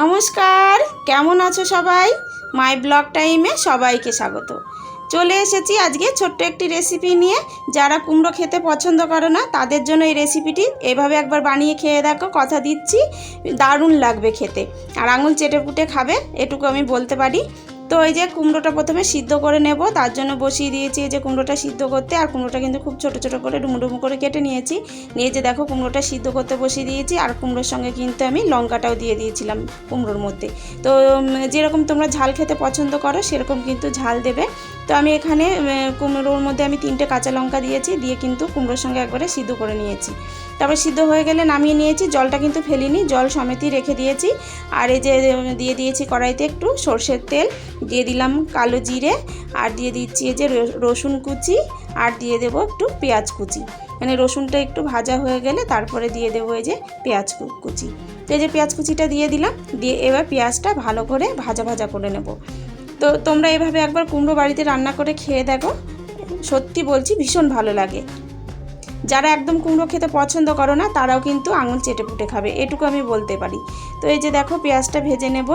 নমস্কার, কেমন আছো সবাই? মাই ব্লগ টাইমে সবাইকে স্বাগত। চলে এসেছি আজকে ছোট্ট একটি রেসিপি নিয়ে। যারা কুমড়ো খেতে পছন্দ করো না, তাদের জন্য এই রেসিপিটি। এভাবে একবার বানিয়ে খেয়ে দেখো, কথা দিচ্ছি, দারুণ লাগবে খেতে। আর আঙুল চেটে পুটে খাবে, এটুকু আমি বলতে পারি। তো এই যে কুমড়োটা প্রথমে সিদ্ধ করে নেব, তার জন্য বসিয়ে দিয়েছি এই যে কুমড়োটা সিদ্ধ করতে, আর কুমড়োটা কিন্তু খুব ছোট ছোট করে ডুমো ডুমো করে কেটে নিয়েছি। নিয়ে যে দেখো কুমড়োটা সিদ্ধ করতে বসিয়ে দিয়েছি, আর কুমড়োর সঙ্গে কিন্তু আমি লঙ্কাটাও দিয়ে দিয়েছিলাম কুমড়োর মধ্যে। তো যেরকম তোমরা ঝাল খেতে পছন্দ করো, সেরকম কিন্তু ঝাল দেবে। তো আমি এখানে কুমড়োর মধ্যে আমি তিনটে কাঁচা লঙ্কা দিয়েছি, দিয়ে কিন্তু কুমড়োর সঙ্গে একবারে সিদ্ধ করে নিয়েছি। তারপর সিদ্ধ হয়ে গেলে নামিয়ে নিয়েছি, জলটা কিন্তু ফেলিনি, জল সমেতই রেখে দিয়েছি। আর এই যে দিয়ে দিয়েছি কড়াইতে একটু সর্ষের তেল, দিয়ে দিলাম কালো জিরে, আর দিয়ে দিচ্ছি এই যে রসুন কুচি, আর দিয়ে দেবো একটু পেঁয়াজ কুচি। মানে রসুনটা একটু ভাজা হয়ে গেলে তারপরে দিয়ে দেবো এই যে পেঁয়াজ কুচি। তো এই যে পেঁয়াজ কুচিটা দিয়ে দিলাম, দিয়ে এবার পেঁয়াজটা ভালো করে ভাজা ভাজা করে নেব। তো তোমরা এভাবে একবার কুমড়ো বাড়িতে রান্না করে খেয়ে দেখো। সত্যি বলছি, ভীষণ ভালো লাগে। যারা একদম কুমড়ো খেতে পছন্দ করো না, তারাও কিন্তু আঙুল চেটে পুটে খাবে, এটুকু আমি বলতে পারি। তো এই যে দেখো, পেঁয়াজটা ভেজে নেব।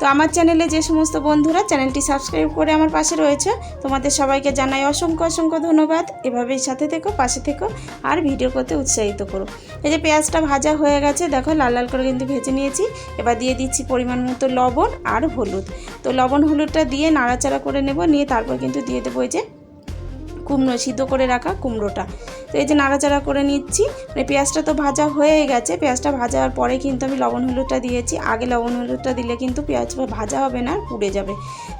তো আমার চ্যানেলে যে সমস্ত বন্ধুরা চ্যানেলটি সাবস্ক্রাইব করে আমার পাশে রয়েছে, তোমাদের সবাইকে জানাই অসংখ্য অসংখ্য ধন্যবাদ। এভাবেই সাথে থেকো, পাশে থেকো, আর ভিডিও করতে উৎসাহিত করো। এই যে পেঁয়াজটা ভাজা হয়ে গেছে, দেখো লাল লাল করে কিন্তু ভেজে নিয়েছি। এবার দিয়ে দিচ্ছি পরিমাণ মতো লবণ আর হলুদ। তো লবণ হলুদটা দিয়ে নাড়াচাড়া করে নেব, নিয়ে তারপর কিন্তু দিয়ে দেবো এই যে কুমড়ো, সিদ্ধ করে রাখা কুমড়োটা। তো এই যে নাড়াচাড়া করে নিচ্ছি। মানে পেঁয়াজটা তো ভাজা হয়ে গেছে। পেঁয়াজটা ভাজার পরে কিন্তু আমি লবণ, হলুদটা দিয়েছি। আগে লবণ, হলুদটা দিলে কিন্তু পেঁয়াজ ভাজা হবে না, পুড়ে যাবে।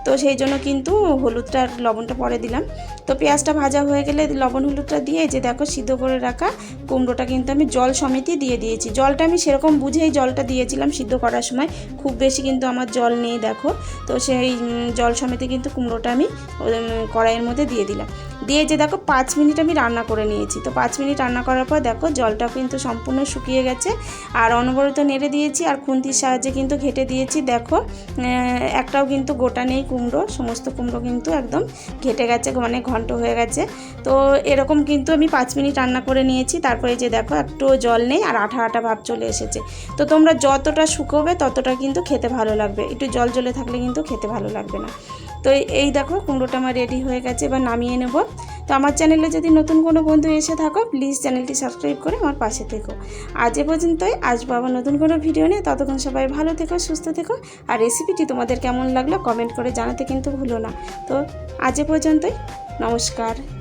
তো সেই জন্য কিন্তু হলুদটা লবণটা পরে দিলাম। তো পেঁয়াজটা ভাজা হয়ে গেলে লবণ, হলুদটা দিয়ে যে দেখো সিদ্ধ করে রাখা কুমড়োটা কিন্তু আমি জল সমেতই দিয়ে দিয়েছি। জলটা আমি সেরকম বুঝেই জলটা দিয়েছিলাম সিদ্ধ করার সময়। খুব বেশি কিন্তু আমার জল নেই, দেখো। তো সেই জল সমেতে কিন্তু কুমড়োটা আমি কড়াইয়ের মধ্যে দিয়ে দিলাম। দিয়ে যে দেখো পাঁচ মিনিট আমি রান্না করে নিয়েছি। তো পাঁচ মিনিট রান্না করার পর দেখো জলটা কিন্তু সম্পূর্ণ শুকিয়ে গেছে। আর অনবরত নেড়ে দিয়েছি আর খুন্তির সাহায্যে কিন্তু ঘেটে দিয়েছি। দেখো একটাও কিন্তু গোটা নেই কুমড়ো, সমস্ত কুমড়ো কিন্তু একদম ঘেটে গেছে মানে ঘন্ট হয়ে গেছে। তো এরকম কিন্তু আমি পাঁচ মিনিট রান্না করে নিয়েছি। তারপরে যে দেখো একটু জল নেই আর আঠা আঠা ভাব চলে এসেছে। তো তোমরা যতটা শুকোবে ততটা কিন্তু খেতে ভালো লাগবে। একটু জল জলে থাকলে কিন্তু খেতে ভালো লাগবে না। তো এই- দেখো, কুমড়োটা আমার রেডি হয়ে গেছে, এবার নামিয়ে নেব। তো আমার চ্যানেলে যদি নতুন কোনো বন্ধু এসে থাকো প্লিজ চ্যানেলটি সাবস্ক্রাইব করে আমার পাশে থেকো। আজ এ পর্যন্তই, আসব আবার নতুন কোনো ভিডিও নিয়ে, ততক্ষণ সবাই ভালো থেকো, সুস্থ থেকো, আর রেসিপিটি তোমাদের কেমন লাগল কমেন্ট করে জানাতে কিন্তু ভুলো না। তো আজ এ পর্যন্তই, নমস্কার।